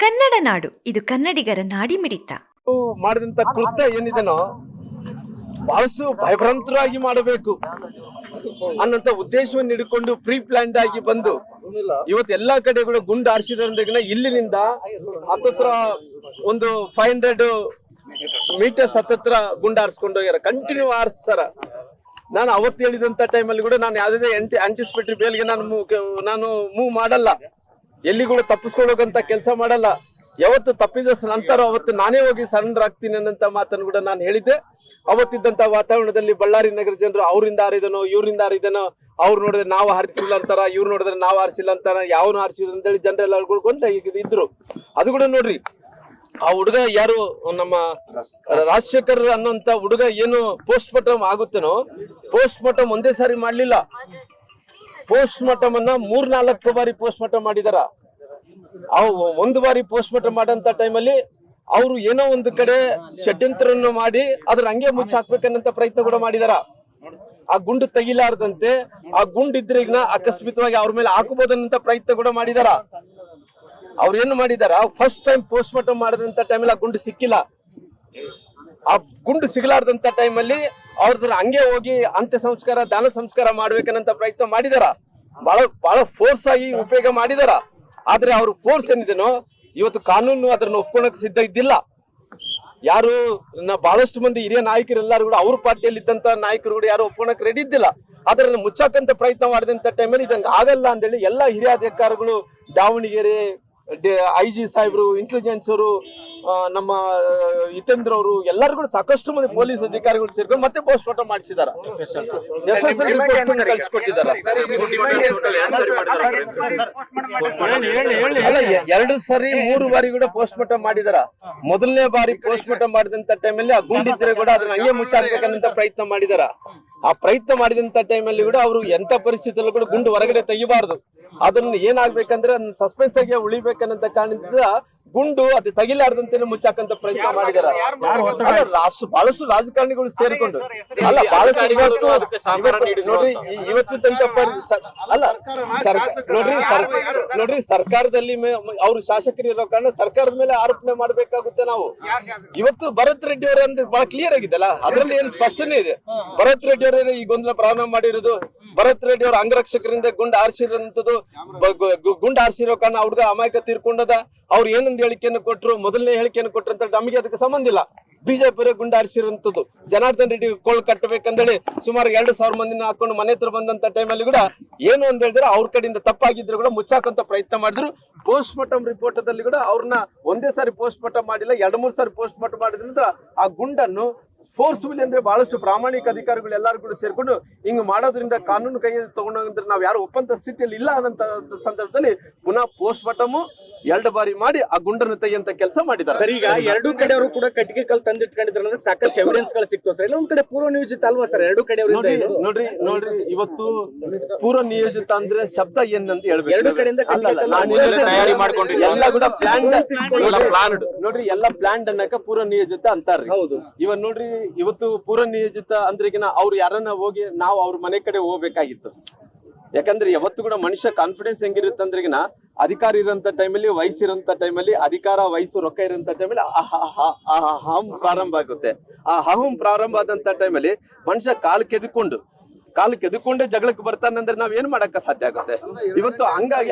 ಕನ್ನಡ ನಾಡು. ಇದು ಕನ್ನಡಿಗರ ನಾಡಿ ಮಿಡಿತ ಮಾಡಿದಂತ ಕೃತ್ಯ ಏನಿದೆನೋ? ಬಹಳಷ್ಟು ಭಯಭ್ರಾಂತರಾಗಿ ಮಾಡಬೇಕು. ಅನ್ನಂತ ಉದ್ದೇಶವನ್ನು ಹಿಡ್ಕೊಂಡು ಪ್ರೀ ಪ್ಲಾನ್ಡ್ ಆಗಿ ಬಂದು ಇವತ್ತು ಎಲ್ಲಾ ಕಡೆ ಕೂಡ ಗುಂಡು ಹಾರಿಸಿದ್ರಿಂದ ಇಲ್ಲಿನಿಂದ ಹತ್ತತ್ರ ಒಂದು ಫೈವ್ ಹಂಡ್ರೆಡ್ ಮೀಟರ್ಸ್ ಹತ್ತತ್ರ ಗುಂಡು ಹಾರಿಸ್ಕೊಂಡು ಹೋಗ್ಯಾರ. ಕಂಟಿನ್ಯೂ ಹಾರಿಸ್ತಾರ ನಾನು ಅವತ್ತು ಹೇಳಿದಂತ ಟೈಮಲ್ಲಿ ಕೂಡ ನಾನು ಯಾವುದೇ ಆಂಟಿಸ್ಪೇಟ್ರಿ ಬೇಲ್ಗೆ ನಾನು ನಾನು ಮೂವ್ ಮಾಡಲ್ಲ. ಎಲ್ಲಿ ಕೂಡ ತಪ್ಪಿಸ್ಕೊಳ್ಳೋಕಂತ ಕೆಲಸ ಮಾಡಲ್ಲ. ಯಾವತ್ತು ತಪ್ಪಿದ ನಂತರ ಅವತ್ತು ನಾನೇ ಹೋಗಿ ಸರೆಂಡರ್ ಆಗ್ತೀನಿ ಅನ್ನಂತ ಮಾತನ್ನು ಕೂಡ ನಾನು ಹೇಳಿದ್ದೆ. ಅವತ್ತಿದ್ದಂತ ವಾತಾವರಣದಲ್ಲಿ ಬಳ್ಳಾರಿ ನಗರ ಜನರು ಅವರಿಂದ ಹಾರಿದನೋ ಇವರಿಂದ ಹಾರಿದನೋ ಅವ್ರು ನೋಡಿದ್ರೆ ನಾವು ಹಾರಿಸಿಲ್ಲ ಅಂತಾರ, ಇವ್ರು ನೋಡಿದ್ರೆ ನಾವು ಹಾರಿಸಿಲ್ಲ ಅಂತಾರ, ಯಾವನು ಹಾರಿಸಿದ್ರು ಅಂತೇಳಿ ಜನರೆಲ್ಲ ಅಳ್ಕೊಳ್ಕೊಂತ ಈಗ ಇದ್ರು. ಅದು ಕೂಡ ನೋಡ್ರಿ, ಆ ಹುಡುಗ ಯಾರು ನಮ್ಮ ರಾಜಶೇಖರ್ ಅನ್ನೋಂತ ಹುಡುಗ ಏನು ಪೋಸ್ಟ್ ಮಾರ್ಟಮ್ ಆಗುತ್ತೇನೋ ಪೋಸ್ಟ್ ಮಾರ್ಟಮ್ ಒಂದೇ ಸಾರಿ ಮಾಡ್ಲಿಲ್ಲ. ಪೋಸ್ಟ್ ಮಾರ್ಟಮ್ ಅನ್ನ ಮೂರ್ ನಾಲ್ಕು ಬಾರಿ ಪೋಸ್ಟ್ ಮಾರ್ಟಮ್ ಮಾಡಿದಾರ ಒಂದು ಬಾರಿ ಪೋಸ್ಟ್ ಮಾರ್ಟಮ್ ಮಾಡಂತ ಟೈಮಲ್ಲಿ ಅವರು ಏನೋ ಒಂದು ಕಡೆ ಷಡ್ಯಂತ್ರವನ್ನು ಮಾಡಿ ಅದ್ರ ಹಂಗೆ ಮುಚ್ಚಿ ಹಾಕ್ಬೇಕನ್ನಂತ ಪ್ರಯತ್ನ ಕೂಡ ಮಾಡಿದಾರ. ಆ ಗುಂಡು ತೆಗಿಲಾರ್ದಂತೆ ಆ ಗುಂಡು ಇದ್ರೆ ಈಗ ಆಕಸ್ಮಿತವಾಗಿ ಅವ್ರ ಮೇಲೆ ಹಾಕಬಹುದನ್ನಂತ ಪ್ರಯತ್ನ ಕೂಡ ಮಾಡಿದಾರ. ಅವ್ರ ಏನು ಮಾಡಿದಾರ? ಫಸ್ಟ್ ಟೈಮ್ ಪೋಸ್ಟ್ ಮಾರ್ಟಮ್ ಮಾಡಿದಂತ ಟೈಮಲ್ಲಿ ಆ ಗುಂಡು ಸಿಕ್ಕಿಲ್ಲ. ಆ ಗುಂಡು ಸಿಗಲಾರ್ದಂತ ಟೈಮಲ್ಲಿ ಅವ್ರದ್ರ ಹಂಗೆ ಹೋಗಿ ಅಂತ್ಯ ಸಂಸ್ಕಾರ ದಾನ ಸಂಸ್ಕಾರ ಮಾಡ್ಬೇಕನ್ನಂತ ಪ್ರಯತ್ನ ಮಾಡಿದಾರ. ಬಹಳ ಬಹಳ ಫೋರ್ಸ್ ಆಗಿ ಉಪಯೋಗ ಮಾಡಿದಾರ. ಆದ್ರೆ ಅವ್ರ ಫೋರ್ಸ್ ಏನಿದೆನೋ, ಇವತ್ತು ಕಾನೂನು ಅದನ್ನ ಒಪ್ಕೊಳಕ್ ಸಿದ್ಧ ಇದ್ದಿಲ್ಲ. ಯಾರು ಬಹಳಷ್ಟು ಮಂದಿ ಹಿರಿಯ ನಾಯಕರೆಲ್ಲರೂ ಕೂಡ ಅವ್ರ ಪಾರ್ಟಿಯಲ್ಲಿ ಇದ್ದಂತ ನಾಯಕರು ಕೂಡ ಯಾರು ಒಪ್ಕೊಳಕ್ ರೆಡಿ ಇದ್ದಿಲ್ಲ. ಆದ್ರೆ ಮುಚ್ಚಾಕಂತ ಪ್ರಯತ್ನ ಮಾಡಿದಂತ ಟೈಮಲ್ಲಿ ಇದಂಗ ಆಗಲ್ಲ ಅಂತೇಳಿ ಎಲ್ಲಾ ಹಿರಿಯ ಅಧಿಕಾರಿಗಳು ದಾವಣಗೆರೆ ಐ ಜಿ ಸಾಹೇಬ್ರು ಇಂಟೆಲಿಜೆನ್ಸ್ ಅವರು ಆ, ನಮ್ಮ ಹಿತೇಂದ್ರ ಅವರು ಎಲ್ಲರೂ ಕೂಡ ಸಾಕಷ್ಟು ಮಂದಿ ಪೊಲೀಸ್ ಅಧಿಕಾರಿಗಳು ಸೇರ್ಕೊಂಡು ಮತ್ತೆ ಪೋಸ್ಟ್ ಮಾರ್ಟಮ್ ಮಾಡಿಸಿದಾರ. ಎರಡು ಸರಿ ಮೂರು ಬಾರಿ ಕೂಡ ಪೋಸ್ಟ್ ಮಾರ್ಟಮ್ ಮಾಡಿದಾರ. ಮೊದಲನೇ ಬಾರಿ ಪೋಸ್ಟ್ ಮಾರ್ಟಮ್ ಮಾಡಿದಂತ ಟೈಮಲ್ಲಿ ಆ ಗುಂಡಿದ್ರೆ ಕೂಡ ಅದನ್ನ ಹಂಗೆ ಮುಚ್ಚಾಕ್ಬೇಕನ್ನಂತ ಪ್ರಯತ್ನ ಮಾಡಿದಾರ. ಆ ಪ್ರಯತ್ನ ಮಾಡಿದಂತ ಟೈಮಲ್ಲಿ ಕೂಡ ಅವರು ಎಂತ ಪರಿಸ್ಥಿತಿಯಲ್ಲೂ ಕೂಡ ಗುಂಡು ಹೊರಗಡೆ ತೆಗಿಬಾರದು. ಅದನ್ನ ಏನಾಗ್ಬೇಕಂದ್ರೆ ಅದನ್ನ ಸಸ್ಪೆನ್ಸ್ ಆಗಿ ಉಳಿಬೇಕನ್ನಂತ ಕಾರಣದಿಂದ ಗುಂಡು ಅದು ತಗಿಲಾರ್ದಂತೆ ಮುಚ್ಚಾಕಂತ ಪ್ರಯತ್ನ ಮಾಡಿದಾರ. ಅಲ್ಲ, ರಾಷ್ಟ್ರ ಬಹಳಷ್ಟು ರಾಜಕಾರಣಿಗಳು ಸೇರಿಕೊಂಡು. ಅಲ್ಲ ಬಹಳಷ್ಟು ನೋಡ್ರಿ ಇವತ್ತು ಸ- ಅಲ್ಲ ನೋಡ್ರಿ ಸರ್- ನೋಡ್ರಿ ಸರ್ಕಾರದಲ್ಲಿ ಅವರು ಶಾಸಕರು ಇರೋ ಕಾರಣ ಸರ್ಕಾರದ ಮೇಲೆ ಆರೋಪಣೆ ಮಾಡ್ಬೇಕಾಗುತ್ತೆ ನಾವು. ಇವತ್ತು ಭರತ್ ರೆಡ್ಡಿ ಅವರ ಅಂದ್ರೆ ಬಹಳ ಕ್ಲಿಯರ್ ಆಗಿದೆಲ್ಲ ಅದ್ರಲ್ಲಿ ಏನ್ ಸ್ಪಷ್ಟನೆ ಇದೆ? ಭರತ್ ರೆಡ್ಡಿ ಅವರ ಈ ಗೊಂದಲ ಪ್ರಾರಂಭ ಮಾಡಿರೋದು. ಭರತ್ ರೆಡ್ಡಿ ಅವರ ಅಂಗರಕ್ಷಕರಿಂದ ಗುಂಡ ಆರಿಸಿರೋಂಥದ್ದು ಗುಂಡ ಆರಿಸಿರೋ ಕಾರಣ ಹುಡುಗ ಅಮಾಯಕ ತೀರ್ಕೊಂಡದ. ಅವ್ರು ಏನೊಂದು ಹೇಳಿಕೆಯನ್ನು ಕೊಟ್ಟರು ಮೊದಲನೇ ಹೇಳಿಕೆಯನ್ನು ಕೊಟ್ಟರು ಅಂತ ನಮಗೆ ಅದಕ್ಕೆ ಸಂಬಂಧ ಇಲ್ಲ. ಬಿಜೆಪಿ ಗುಂಡ ಆರಿಸಿರುವಂತದ್ದು ಜನಾರ್ದನ್ ರೆಡ್ಡಿ ಕೋಳ್ ಕಟ್ಟಬೇಕಂದೇಳಿ ಸುಮಾರು ಎರಡು ಸಾವಿರ ಮಂದಿನ ಹಾಕೊಂಡು ಮನೆ ಹತ್ರ ಬಂದಂತ ಟೈಮಲ್ಲಿ ಕೂಡ ಏನು ಅಂತ ಹೇಳಿದ್ರೆ ಅವ್ರ ಕಡೆಯಿಂದ ತಪ್ಪಾಗಿದ್ರು ಕೂಡ ಮುಚ್ಚಾಕಂತ ಪ್ರಯತ್ನ ಮಾಡಿದ್ರು. ಪೋಸ್ಟ್ ಮಾರ್ಟಮ್ ರಿಪೋರ್ಟ್ ಅಲ್ಲಿ ಕೂಡ ಅವ್ರನ್ನ ಒಂದೇ ಸಾರಿ ಪೋಸ್ಟ್ ಮಾರ್ಟಮ್ ಮಾಡಿಲ್ಲ, ಎರಡು ಮೂರು ಸಾರಿ ಪೋಸ್ಟ್ ಮಾರ್ಟಮ್ ಮಾಡಿದ್ರಿಂದ ಆ ಗುಂಡನ್ನು ಫೋರ್ಸ್ಫುಲಿ ಅಂದ್ರೆ ಬಹಳಷ್ಟು ಪ್ರಾಮಾಣಿಕ ಅಧಿಕಾರಿಗಳು ಎಲ್ಲರೂ ಕೂಡ ಸೇರ್ಕೊಂಡು ಹಿಂಗ್ ಮಾಡೋದ್ರಿಂದ ಕಾನೂನು ಕೈಯಲ್ಲಿ ತಗೊಂಡೋಗಂದ್ರೆ ನಾವು ಯಾರು ಒಪ್ಪಂತ ಸ್ಥಿತಿಯಲ್ಲಿ ಇಲ್ಲ ಅನ್ನಂತ ಸಂದರ್ಭದಲ್ಲಿ ಪುನಃ ಪೋಸ್ಟ್ ಮಾರ್ಟಮ್ ಎರಡು ಬಾರಿ ಮಾಡಿ ಆ ಗುಂಡನ್ನು ತೆಗೆಯಂತ ಕೆಲಸ ಮಾಡಿದ್ದಾರೆ. ಸರ್ ಈಗ ಎರಡು ಕಡೆಯವರು ಕೂಡ ಕಟ್ಟಿಗೆ ಕಲ್ ತಂದಿಟ್ಕೊಂಡಿದ್ರು ಸಾಕಷ್ಟು ಎವಿಡೆನ್ಸ್ಗಳು ಸಿಕ್ತು ಸರ್. ಇಲ್ಲ ಒಂದ್ ಕಡೆ ಪೂರ್ವ ನಿಯೋಜಿತ ಅಲ್ವಾ ಸರ್? ಎರಡು ಕಡೆ ನೋಡ್ರಿ ನೋಡ್ರಿ ನೋಡ್ರಿ ಇವತ್ತು ಪೂರ್ವ ನಿಯೋಜಿತ ಅಂದ್ರೆ ಶಬ್ದ ಏನಂತ ಹೇಳ್ಬೇಕು. ಎರಡು ಕಡೆಯಿಂದ ತಯಾರಿ ಮಾಡ್ಕೊಂಡಿದ್ದೀನಿ. ಎಲ್ಲ ಕೂಡ ಪ್ಲಾನ್ ನೋಡ್ರಿ ಎಲ್ಲ ಪ್ಲಾನ್ಡ್ ಅನ್ನಕ ಪೂರ್ವ ನಿಯೋಜಿತ ಅಂತಾರ್ರಿ ಹೌದು. ಇವನ್ ನೋಡ್ರಿ ಇವತ್ತು ಪೂರ್ವ ನಿಯೋಜಿತ ಅಂದ್ರೆ ಅವ್ರು ಯಾರನ್ನ ಹೋಗಿ ನಾವು ಅವ್ರ ಮನೆ ಕಡೆ ಹೋಗ್ಬೇಕಾಗಿತ್ತು. ಯಾಕಂದ್ರೆ ಯಾವತ್ತು ಕೂಡ ಮನುಷ್ಯ ಕಾನ್ಫಿಡೆನ್ಸ್ ಹೆಂಗಿರುತ್ತೆ ಅಧಿಕಾರಿ ಅಧಿಕಾರ ಇರೋಂತ ಟೈಮಲ್ಲಿ ವಯಸ್ಸಿರೋಂತ ಟೈಮಲ್ಲಿ ಅಧಿಕಾರ ವಯಸ್ಸು ರೊಕ್ಕ ಇರೋಂಥ ಟೈಮಲ್ಲಿ ಅಹಂ ಪ್ರಾರಂಭ ಆಗುತ್ತೆ ಆ ಅಹಂ ಪ್ರಾರಂಭ ಆದಂತ ಟೈಮಲ್ಲಿ ಮನುಷ್ಯ ಕಾಲು ಕೆದ್ಕೊಂಡು ಕಾಲು ಕೆದ್ಕೊಂಡೆ ಜಗಳಕ್ಕೆ ಬರ್ತಾನೆ ಅಂದ್ರೆ ನಾವ್ ಏನ್ ಮಾಡಕ್ಕ ಸಾಧ್ಯ ಆಗುತ್ತೆ ಇವತ್ತು ಹಂಗಾಗಿ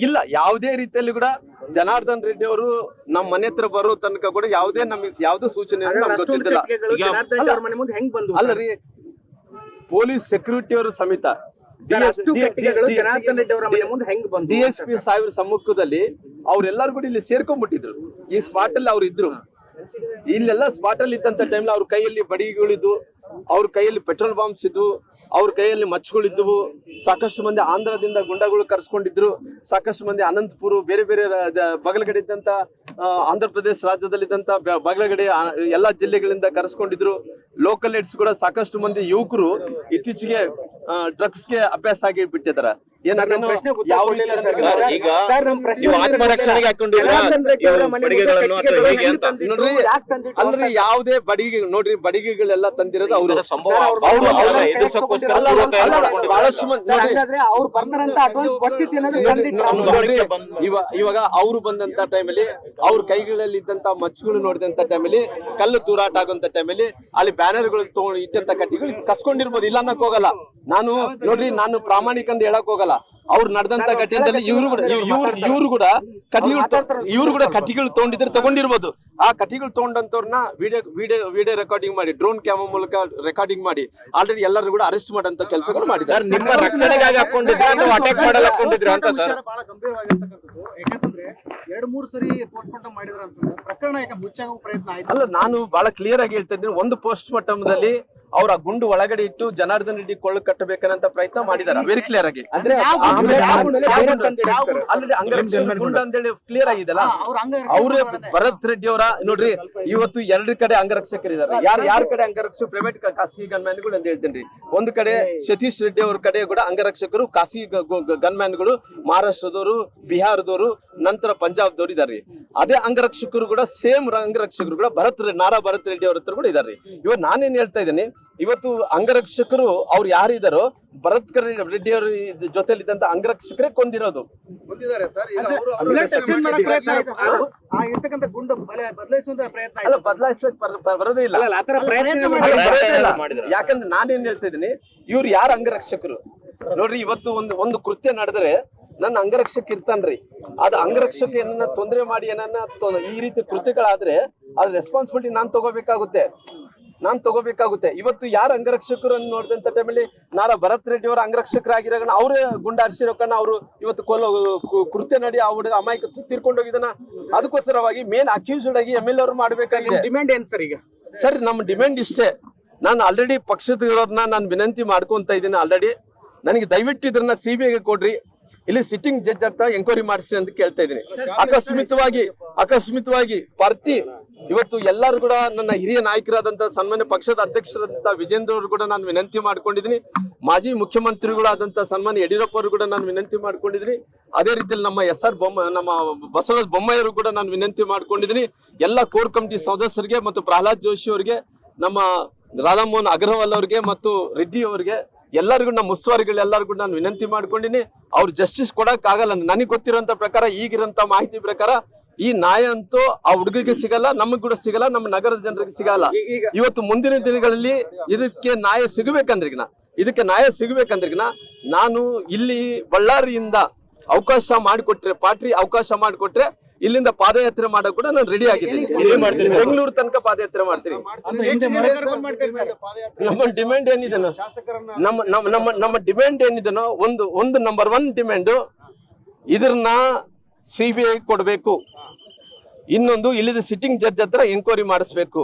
ಇಲ್ಲ ಯಾವುದೇ ರೀತಿಯಲ್ಲಿ ಕೂಡ ಜನಾರ್ದನ್ ರೆಡ್ಡಿ ಅವರು ನಮ್ಮ ಮನೆ ಹತ್ರ ಬರೋ ತನಕ ಕೂಡ ಯಾವುದೇ ನಮಗೆ ಯಾವ್ದು ಸೂಚನೆ ನಮ್ಗೆ ಪೊಲೀಸ್ ಸೆಕ್ಯೂರಿಟಿ ಅವರ ಸಮೇತ ಜನಾರ್ದನ್ ರೆಡ್ಡಿ ಅವರ ಮುಂದೆ ಹೆಂಗ್ ಬಂದು ಡಿ ಎಸ್ ಪಿ ಸಾಹೇಬ್ರ ಸಮ್ಮುಖದಲ್ಲಿ ಅವ್ರೆಲ್ಲಾರು ಕೂಡ ಇಲ್ಲಿ ಸೇರ್ಕೊಂಡ್ಬಿಟ್ಟಿದ್ರು. ಈ ಸ್ಪಾಟ್ ಅಲ್ಲಿ ಅವ್ರು ಇದ್ರು. ಇಲ್ಲೆಲ್ಲ ಸ್ಪಾಟ್ ಅಲ್ಲಿ ಇದ್ದಂತ ಟೈಮ್ ಅವ್ರ ಕೈಯಲ್ಲಿ ಬಡಿಗಳಿದ್ವು. ಅವ್ರ ಕೈಯಲ್ಲಿ ಪೆಟ್ರೋಲ್ ಬಾಂಬ್ಸ್ ಇದ್ವು. ಅವ್ರ ಕೈಯಲ್ಲಿ ಮಚ್ಚಗಳಿದ್ವು. ಸಾಕಷ್ಟು ಮಂದಿ ಆಂಧ್ರದಿಂದ ಗುಂಡಗಳು ಕರ್ಸ್ಕೊಂಡಿದ್ರು. ಸಾಕಷ್ಟು ಮಂದಿ ಅನಂತಪುರ ಬೇರೆ ಬೇರೆ ಬಗಲ್ಗಡೆ ಇದ್ದಂತ ಆಂಧ್ರ ಪ್ರದೇಶ ರಾಜ್ಯದಲ್ಲಿದ್ದಂತ ಬಾಗಲಗಡಿ ಎಲ್ಲಾ ಜಿಲ್ಲೆಗಳಿಂದ ಕರೆಸ್ಕೊಂಡಿದ್ರು. ಲೋಕಲ್ ಏಡ್ಸ್ ಕೂಡ ಸಾಕಷ್ಟು ಮಂದಿ ಯುವಕರು ಇತ್ತೀಚೆಗೆ ಡ್ರಗ್ಸ್ಗೆ ಅಭ್ಯಾಸ ಆಗಿ ಬಿಟ್ಟಿದ್ದಾರೆ. ಅಲ್ರಿ ಯಾವ್ದೇ ಬಡಿಗೆ ನೋಡ್ರಿ ಬಡಿಗೆಗಳೆಲ್ಲ ತಂದಿರೋದು ಅವ್ರ. ಸಂಭವ. ಅವ್ರು. ಬಹಳಷ್ಟು ಬರ್ತಾರಂತ ಅಡ್ವಾನ್ಸ್ ಇವಾಗ ಅವ್ರು ಬಂದಂತ ಟೈಮಲ್ಲಿ ಅವ್ರ ಕೈಗಳಲ್ಲಿ ಇದ್ದಂತ ಮಚ್ಚುಗಳು ನೋಡಿದಂತ ಟೈಮಲ್ಲಿ ಕಲ್ಲು ತೂರಾಟ ಆಗುವಂತ ಟೈಮಲ್ಲಿ ಅಲ್ಲಿ ಬ್ಯಾನರ್ಗಳು ತಗೊಂಡು ಇಟ್ಟಂತ ಕಟ್ಟಿಗಳು ಕಸ್ಕೊಂಡಿರ್ಬೋದು ಇಲ್ಲ ಅನ್ನಕ್ ಹೋಗಲ್ಲ. ನಾನು ನೋಡ್ರಿ ನಾನು ಪ್ರಾಮಾಣಿಕ ಅಂತ ಹೇಳಕ್ ಹೋಗಲ್ಲ. ಅವ್ರು ನಡೆದಂತ ಘಟನೆಯಲ್ಲಿ ಇವ್ರು ಕೂಡ ಇವ್ರು ಇವ್ರು ಕೂಡ ಕಟ್ಟಿಗಳು ಇವ್ರು ಕೂಡ ಕಟ್ಟಿಗಳು ತಗೊಂಡಿದ್ರೆ ತಗೊಂಡಿರ್ಬೋದು. ಆ ಕಟ್ಟಿಗಳು ತಗೊಂಡಂತವ್ರನ್ನ ವಿಡಿಯೋ ವಿಡಿಯೋ ವಿಡಿಯೋ ರೆಕಾರ್ಡಿಂಗ್ ಮಾಡಿ ಡ್ರೋನ್ ಕ್ಯಾಮರಾ ಮೂಲಕ ರೆಕಾರ್ಡಿಂಗ್ ಮಾಡಿ ಆಲ್ರೆಡಿ ಎಲ್ಲರೂ ಕೂಡ ಅರೆಸ್ಟ್ ಮಾಡಂತ ಕೆಲಸಗಳು ಮಾಡಿದ್ದಾರೆ. ನಿಮ್ಮ ರಕ್ಷಣೆಗಾಗಿ ಹಾಕೊಂಡಿದ್ರೆ ಅಥವಾ ಅಟ್ಯಾಕ್ ಮಾಡಲ್ಲ ಹಾಕೊಂಡಿದ್ರು ಅಂತ ಸರ್? ಬಹಳ ಗಂಭೀರವಾಗಿರ್ತಕ್ಕಂಥದ್ದು. ಯಾಕಂತಂದ್ರೆ ಎರಡ್ ಮೂರ್ ಸರಿ ಪೋಸ್ಟ್ಮಾರ್ಟಮ್ ಮಾಡಿದ್ರ ಅಂತಂದ್ರೆ ಪ್ರಕರಣ ಯಾಕೆ ಮುಚ್ಚಾಗೋ ಪ್ರಯತ್ನ ಆಯ್ತು? ಅಲ್ಲ ನಾನು ಬಹಳ ಕ್ಲಿಯರ್ ಆಗಿ ಹೇಳ್ತಾ ಇದ್ದೀನಿ. ಒಂದು ಪೋಸ್ಟ್ ಮಾರ್ಟಮ್ದಲ್ಲಿ ಅವ್ರ ಗುಂಡು ಒಳಗಡೆ ಇಟ್ಟು ಜನಾರ್ದನ್ ರೆಡ್ಡಿ ಕೊಳ್ಳು ಕಟ್ಟಬೇಕನ್ನಂತ ಪ್ರಯತ್ನ ಮಾಡಿದ್ದಾರೆ ವೆರಿ ಕ್ಲಿಯರ್ ಆಗಿ. ಗುಂಡು? ಅಂತೇಳಿ ಕ್ಲಿಯರ್ ಆಗಿದೆಲ್ಲ ಅವ್ರ ಭರತ್ ರೆಡ್ಡಿ ಅವರ ನೋಡ್ರಿ ಇವತ್ತು ಎರಡು ಕಡೆ ಅಂಗರಕ್ಷಕರಿದ್ದಾರೆ ಯಾರು ಯಾರ ಕಡೆ ಅಂಗರಕ್ಷಕ ಪ್ರೈವೇಟ್ ಖಾಸಗಿ ಗನ್ಮ್ಯಾನ್ಗಳು ಅಂತ ಹೇಳ್ತೇನೆ ಒಂದು ಕಡೆ ಸತೀಶ್ ರೆಡ್ಡಿ ಅವ್ರ ಕಡೆ ಕೂಡ ಅಂಗರಕ್ಷಕರು ಖಾಸಗಿ ಗನ್ಮ್ಯಾನ್ಗಳು ಮಹಾರಾಷ್ಟ್ರದವರು ಬಿಹಾರದವರು ನಂತರ ಪಂಜಾಬ್ದವರು ಇದಾರೆ ಅದೇ ಅಂಗರಕ್ಷಕರು ಕೂಡ ಸೇಮ್ ಅಂಗರಕ್ಷಕರು ಕೂಡ ಭರತ್ ನಾರಾ ಭರತ್ ರೆಡ್ಡಿ ಅವ್ರ ಹತ್ರ ಕೂಡ ಇದಾರೆ ಇವಾಗ ನಾನೇನ್ ಹೇಳ್ತಾ ಇದ್ದೀನಿ ಇವತ್ತು ಅಂಗರಕ್ಷಕರು ಅವ್ರು ಯಾರಿದಾರೋ ಭರತ್ ಕರ್- ರೆಡ್ಡಿ ಅವ್ರ ಜೊತೆಲಿ ಇದ್ದಂತ ಅಂಗರಕ್ಷಕರೇ ಕೊಂದಿರೋದು. ಅಲ್ಲ. ಬರೋದೇ ಇಲ್ಲ. ಯಾಕಂದ್ರೆ ನಾನೇನ್ ಹೇಳ್ತಾ ಇದ್ದೀನಿ ಇವ್ರು ಯಾರು ಅಂಗರಕ್ಷಕರು? ನೋಡ್ರಿ ಇವತ್ತು ಒಂದು ಒಂದು ಕೃತ್ಯ ನಡೆದ್ರೆ ನನ್ನ ಅಂಗರಕ್ಷಕ ಇರ್ತಾನ್ರಿ. ಅದು ಅಂಗರಕ್ಷಕ ಏನನ್ನ ತೊಂದರೆ ಮಾಡಿ ಏನನ್ನ ಈ ರೀತಿ ಕೃತ್ಯಗಳಾದ್ರೆ ಅದ್ ರೆಸ್ಪಾನ್ಸಿಬಿಲಿಟಿ ನಾನ್ ತಗೋಬೇಕಾಗುತ್ತೆ. ನಾನ್ ತಗೋಬೇಕಾಗುತ್ತೆ. ಇವತ್ತು ಯಾರ ಅಂಗರಕ್ಷಕರು ನೋಡಿದಂತ ಟೈಮಲ್ಲಿ ನಾರ ಭರತ್ ರೆಡ್ಡಿ ಅವರ ಅಂಗರಕ್ಷಕರಾಗಿರೋ ಅವರೇ ಗುಂಡಾರಿಸಿರೋ ಕಣ್ಣ ಅವರು ಇವತ್ತು ಕೊಲ್ಲ ಕೃತ್ಯ ನಡಿ ಆ ಹುಡುಗ ಅಮಾಯಕ ತೀರ್ಕೊಂಡು ಹೋಗಿದಾನ ಅದಕ್ಕೋಸ್ಕರವಾಗಿ ಮೇನ್ ಅಕ್ಯೂಸ್ಡ್ ಆಗಿ ಎಂ ಎಲ್ ಅವರು ಮಾಡ್ಬೇಕಾಗಿದೆ. ಡಿಮ್ಯಾಂಡ್ ಏನ್ ಸರ್ ಈಗ? ಸರ್ ನಮ್ಮ ಡಿಮ್ಯಾಂಡ್ ಇಷ್ಟೇ. ನಾನು ಆಲ್ರೆಡಿ ಪಕ್ಷದವ್ರನ್ನ ನಾನು ವಿನಂತಿ ಮಾಡ್ಕೊಂತ ಇದ್ದೀನಿ ಆಲ್ರೆಡಿ ನನಗೆ ದಯವಿಟ್ಟು ಇದನ್ನ ಸಿ ಬಿ ಐಗೆ ಕೊಡ್ರಿ. ಇಲ್ಲಿ ಸಿಟ್ಟಿಂಗ್ ಜಡ್ಜ್ ಅಂತ ಎಂಕ್ವೈರಿ ಮಾಡಿಸಿ ಅಂತ ಕೇಳ್ತಾ ಇದ್ದೀನಿ. ಅಕಸ್ಮಿತವಾಗಿ ಅಕಸ್ಮಿತವಾಗಿ ಪಾರ್ಟಿ ಇವತ್ತು ಎಲ್ಲರೂ ಕೂಡ ನನ್ನ ಹಿರಿಯ ನಾಯಕರಾದಂತ ಸನ್ಮಾನ್ಯ ಪಕ್ಷದ ಅಧ್ಯಕ್ಷರಾದಂತ ವಿಜೇಂದ್ರ ಅವರು ಕೂಡ ನಾನು ವಿನಂತಿ ಮಾಡ್ಕೊಂಡಿದ್ದೀನಿ. ಮಾಜಿ ಮುಖ್ಯಮಂತ್ರಿಗಳಾದಂತ ಸನ್ಮಾನ್ಯ ಯಡಿಯೂರಪ್ಪ ಅವರು ಕೂಡ ನಾನು ವಿನಂತಿ ಮಾಡ್ಕೊಂಡಿದ್ದೀನಿ. ಅದೇ ರೀತಿಯಲ್ಲಿ ನಮ್ಮ ಎಸ್ ಆರ್ ಬೊಮ್ಮ, ನಮ್ಮ ಬಸವರಾಜ ಬೊಮ್ಮಾಯಿಯವರು ಕೂಡ ನಾನು ವಿನಂತಿ ಮಾಡ್ಕೊಂಡಿದ್ದೀನಿ. ಎಲ್ಲ ಕೋರ್ ಕಮಿಟಿ ಸದಸ್ಯರಿಗೆ ಮತ್ತು ಪ್ರಹ್ಲಾದ್ ಜೋಶಿ ಅವರಿಗೆ, ನಮ್ಮ ರಾಧಾಮೋಹನ್ ಅಗರ್ವಾಲ್ ಅವರಿಗೆ ಮತ್ತು ರೆಡ್ಡಿ ಅವರಿಗೆ, ಎಲ್ಲರಿಗೂ ನಮ್ಮ ಉಸ್ತುವಾರಿಗಳೆಲ್ಲರಿಗೂ ನಾನು ವಿನಂತಿ ಮಾಡ್ಕೊಂಡಿನಿ ಅವ್ರು ಜಸ್ಟಿಸ್ ಕೊಡಕ್ ಆಗಲ್ಲ ನನಗೆ ಗೊತ್ತಿರುವಂತ ಪ್ರಕಾರ ಈಗಿರುವಂತ ಮಾಹಿತಿ ಪ್ರಕಾರ ಈ ನ್ಯಾಯ ಅಂತೂ ಆ ಹುಡುಗಿಗೆ ಸಿಗಲ್ಲ ನಮಗ್ ಕೂಡ ಸಿಗಲ್ಲ ನಮ್ಮ ನಗರದ ಜನರಿಗೆ ಸಿಗಲ್ಲ. ಇವತ್ತು ಮುಂದಿನ ದಿನಗಳಲ್ಲಿ ಇದಕ್ಕೆ ನ್ಯಾಯ ಸಿಗಬೇಕಂದ್ರಿಗಿನ ಇದಕ್ಕೆ ನ್ಯಾಯ ಸಿಗಬೇಕಂದ್ರಿಗಿನ ನಾನು ಇಲ್ಲಿ ಬಳ್ಳಾರಿಯಿಂದ ಅವಕಾಶ ಮಾಡಿಕೊಟ್ರೆ ಪಾಟ್ರಿ ಅವಕಾಶ ಮಾಡಿಕೊಟ್ರೆ ಇಲ್ಲಿಂದ ಪಾದಯಾತ್ರೆ ಮಾಡಕ್ ಕೂಡ ನಾನು ರೆಡಿ ಆಗಿದ್ದೀನಿ? ಬೆಂಗಳೂರು ತನಕ ಪಾದಯಾತ್ರೆ ಮಾಡ್ತೀನಿ. ನಮ್ಮ ಡಿಮ್ಯಾಂಡ್ ಏನಿದೆ ನಮ್ಮ ನಮ್ಮ ನಮ್ಮ ನಮ್ಮ ಡಿಮ್ಯಾಂಡ್ ಏನಿದೆನೋ ಒಂದು ಒಂದು ನಂಬರ್ ಒನ್ ಡಿಮ್ಯಾಂಡ್ ಇದನ್ನ ಸಿ ಬಿ ಐ ಕೊಡಬೇಕು. ಇನ್ನೊಂದು ಇಲ್ಲಿದ ಸಿಟ್ಟಿಂಗ್ ಜಡ್ಜ್ ಹತ್ರ ಎಂಕ್ವೈರಿ ಮಾಡಿಸ್ಬೇಕು.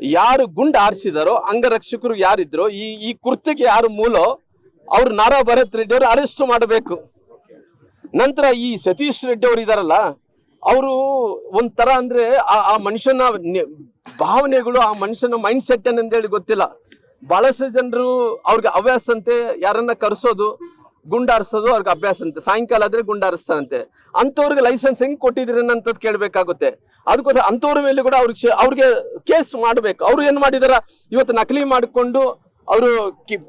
ಯಾರು ಗುಂಡ್ ಆರಿಸಿದಾರೋ, ಅಂಗರಕ್ಷಕರು ಯಾರಿದ್ರು, ಈ ಈ ಕೃತ್ಯಕ್ಕೆ ಯಾರು ಮೂಲ, ಅವ್ರು ನಾರಾ ಭರತ್ ರೆಡ್ಡಿ ಅವರು ಅರೆಸ್ಟ್ ಮಾಡಬೇಕು. ನಂತರ ಈ ಸತೀಶ್ ರೆಡ್ಡಿ ಅವರು ಇದಾರಲ್ಲ, ಅವರು ಒಂಥರ ಅಂದ್ರೆ ಆ ಮನುಷ್ಯನ ಭಾವನೆಗಳು, ಆ ಮನುಷ್ಯನ ಮೈಂಡ್ ಸೆಟ್ ಹೇಳಿ ಗೊತ್ತಿಲ್ಲ. ಬಹಳಷ್ಟು ಜನರು ಅವ್ರಿಗೆ ಹವ್ಯಾಸಂತೆ ಯಾರನ್ನ ಕರೆಸೋದು ಗುಂಡಾರಿಸೋದು ಅವ್ರಿಗೆ ಅಭ್ಯಾಸ ಅಂತೆ. ಸಾಯಂಕಾಲ ಆದ್ರೆ ಗುಂಡಾರಿಸ್ತಾರಂತೆ. ಅಂತವ್ರಿಗೆ ಲೈಸೆನ್ಸ್ ಹೆಂಗ್ ಕೊಟ್ಟಿದ್ರಿ ಅಂತದ್ ಕೇಳ್ಬೇಕಾಗುತ್ತೆ. ಅದಕ್ಕೋಸ್ಕರ ಅಂತವ್ರ ಮೇಲೆ ಕೂಡ ಅವ್ರಿಗೆ ಅವ್ರಿಗೆ ಕೇಸ್ ಮಾಡ್ಬೇಕು. ಅವ್ರು ಏನ್ ಮಾಡಿದಾರ? ಇವತ್ತು ನಕಲಿ ಮಾಡಿಕೊಂಡು ಅವರು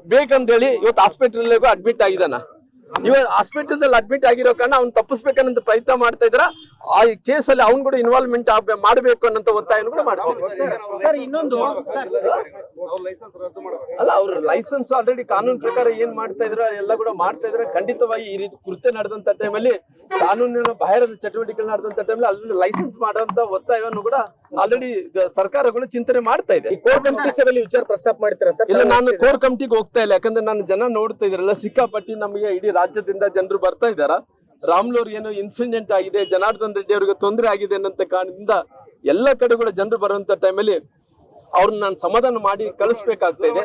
ಬೇಕಂತೇಳಿ ಇವತ್ತು ಹಾಸ್ಪಿಟಲ್ ಅಡ್ಮಿಟ್ ಆಗಿದಾನ ಇವಾಗ ಹಾಸ್ಪಿಟಲ್ ಅಲ್ಲಿ ಅಡ್ಮಿಟ್ ಆಗಿರೋ ಕಾರಣ ಅವ್ನು ತಪ್ಪಿಸ್ಬೇಕನ್ನೋ ಪ್ರಯತ್ನ ಮಾಡ್ತಾ ಇದ್ರ ಆ ಕೇಸಲ್ಲಿ ಅವ್ನು ಕೂಡ ಇನ್ವಾಲ್ವ್ಮೆಂಟ್ ಮಾಡಬೇಕು ಅನ್ನೋ ಒತ್ತಾಯನ ಕೂಡ ಮಾಡ್ತಾರೆ ಸರ್. ಇನ್ನೊಂದು ಸರ್. ಅವ್ರ ಲೈಸೆನ್ಸ್ ರದ್ದು ಮಾಡಬೇಕು. ಅಲ್ಲ ಅವ್ರ ಲೈಸೆನ್ಸ್ ಆಲ್ರೆಡಿ ಕಾನೂನು ಪ್ರಕಾರ ಏನ್ ಮಾಡ್ತಾ ಇದ್ರ ಎಲ್ಲ ಕೂಡ ಮಾಡ್ತಾ ಇದ್ರೆ ಖಂಡಿತವಾಗಿ ಈ ರೀತಿ ಕೃತ್ಯ ನಡೆದಂತ ಟೈಮಲ್ಲಿ ಕಾನೂನಿನ ಬಾಹಿರದ ಚಟುವಟಿಕೆಗಳು ನಡೆದಂತ ಟೈಮ್ ಅಲ್ಲಿ ಲೈಸೆನ್ಸ್ ಮಾಡುವಂತ ಒತ್ತಾಯವನ್ನು ಕೂಡ ಆಲ್ರೆಡಿ ಸರ್ಕಾರಗಳು ಚಿಂತನೆ ಮಾಡ್ತಾ ಇದೆ. ಈ ಕೋರ್ ಕಮಿಟಿ ಸಭೆಯಲ್ಲಿ ವಿಚಾರ ಪ್ರಸ್ತಾಪ ಮಾಡ್ತೀರಾ ಸರ್? ಇಲ್ಲ ನಾನು ಕೋರ್ ಕಮಿಟಿಗೆ ಹೋಗ್ತಾ ಇಲ್ಲ. ಯಾಕಂದ್ರೆ ನಾನು ಜನ ನೋಡ್ತಾ ಇದ್ರಲ್ಲ ಸಿಕ್ಕಾಪಟ್ಟಿ ನಮಗೆ ಇಡೀ ರಾಜ್ಯದಿಂದ ಜನರು ಬರ್ತಾ ಇದಾರ ರಾಮ್ಲೂರ್ ಏನು ಇನ್ಸಿಡೆಂಟ್ ಆಗಿದೆ ಜನಾರ್ದನ್ ರೆಡ್ಡಿ ಅವರಿಗೆ ತೊಂದರೆ ಆಗಿದೆ ಅನ್ನೋ ಕಾರಣದಿಂದ ಎಲ್ಲ ಕಡೆ ಕೂಡ ಜನರು ಬರುವಂತ ಟೈಮಲ್ಲಿ ಅವ್ರನ್ನ ನಾನು ಸಮಾಧಾನ ಮಾಡಿ ಕಳಿಸ್ಬೇಕಾಗ್ತಾ ಇದೆ.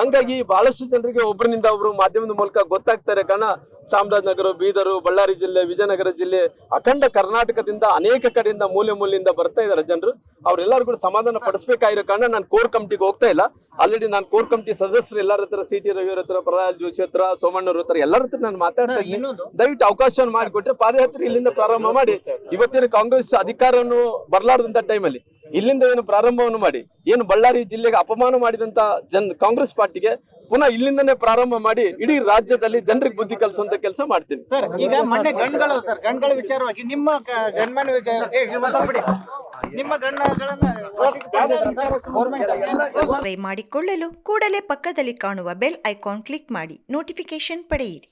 ಹಂಗಾಗಿ ಬಹಳಷ್ಟು ಜನರಿಗೆ ಒಬ್ಬರಿಂದ ಒಬ್ರು ಮಾಧ್ಯಮದ ಮೂಲಕ ಗೊತ್ತಾಗ್ತಾರೆ. ಕಾರಣ ಚಾಮರಾಜನಗರ ಬೀದರು ಬಳ್ಳಾರಿ ಜಿಲ್ಲೆ ವಿಜಯನಗರ ಜಿಲ್ಲೆ ಅಖಂಡ ಕರ್ನಾಟಕದಿಂದ ಅನೇಕ ಕಡೆಯಿಂದ ಮೂಲೆ ಮೂಲೆಯಿಂದ ಬರ್ತಾ ಇದಾರೆ ಜನರು. ಅವ್ರೆಲ್ಲರೂ ಕೂಡ ಸಮಾಧಾನ ಪಡಿಸ್ಬೇಕಾಗಿರೋ ಕಾರಣ ನಾನು ಕೋರ್ ಕಮಿಟಿಗೆ ಹೋಗ್ತಾ ಇಲ್ಲ. ಆಲ್ರೆಡಿ ನಾನು ಕೋರ್ ಕಮಿಟಿ ಸದಸ್ಯರು ಎಲ್ಲರ ಹತ್ರ ಸಿ ಟಿ ರವಿ ಹತ್ರ ಪ್ರಹ್ಲಾದ್ ಜೋಶಿ ಹತ್ರ ಸೋಮಣ್ಣವ್ರ ಹತ್ರ ಎಲ್ಲರ ಹತ್ರ ನಾನು ಮಾತಾಡ್ತಾ ಇದ್ದೀನಿ. ದಯವಿಟ್ಟು ಅವಕಾಶ ಮಾಡಿಕೊಟ್ರೆ ಪಾದಯಾತ್ರೆ ಇಲ್ಲಿಂದ ಪ್ರಾರಂಭ ಮಾಡಿ. ಇವತ್ತಿನ ಕಾಂಗ್ರೆಸ್ ಅಧಿಕಾರವನ್ನು ಬರಲಾರದಂತ ಟೈಮಲ್ಲಿ ಇಲ್ಲಿಂದ ಏನು ಪ್ರಾರಂಭವನ್ನು ಮಾಡಿ ಏನು ಬಳ್ಳಾರಿ ಜಿಲ್ಲೆಗೆ ಅಪಮಾನ ಮಾಡಿದಂತ ಜನ್ ಕಾಂಗ್ರೆಸ್ ಪಾರ್ಟಿಗೆ ಪುನಃ ಇಲ್ಲಿಂದನೇ ಪ್ರಾರಂಭ ಮಾಡಿ ಇಡೀ ರಾಜ್ಯದಲ್ಲಿ ಜನರಿಗೆ ಬುದ್ಧಿ ಕಲಿಸುವಂತ ಕೆಲಸ ಮಾಡ್ತೀನಿ ಸರ್ ಈಗ ಮೊನ್ನೆ ಗಣ್ಗಳು ಸರ್ ಗಣ್ಗಳ ವಿಚಾರವಾಗಿ ನಿಮ್ಮ ಗಣ್ಮನ್. ನಿಮ್ಮ ಗೌರ್ಮೆಂಟ್ ಮಾಡಿಕೊಳ್ಳಲು ಕೂಡಲೇ ಪಕ್ಕದಲ್ಲಿ ಕಾಣುವ ಬೆಲ್ ಐಕಾನ್ ಕ್ಲಿಕ್ ಮಾಡಿ ನೋಟಿಫಿಕೇಶನ್ ಪಡೆಯಿರಿ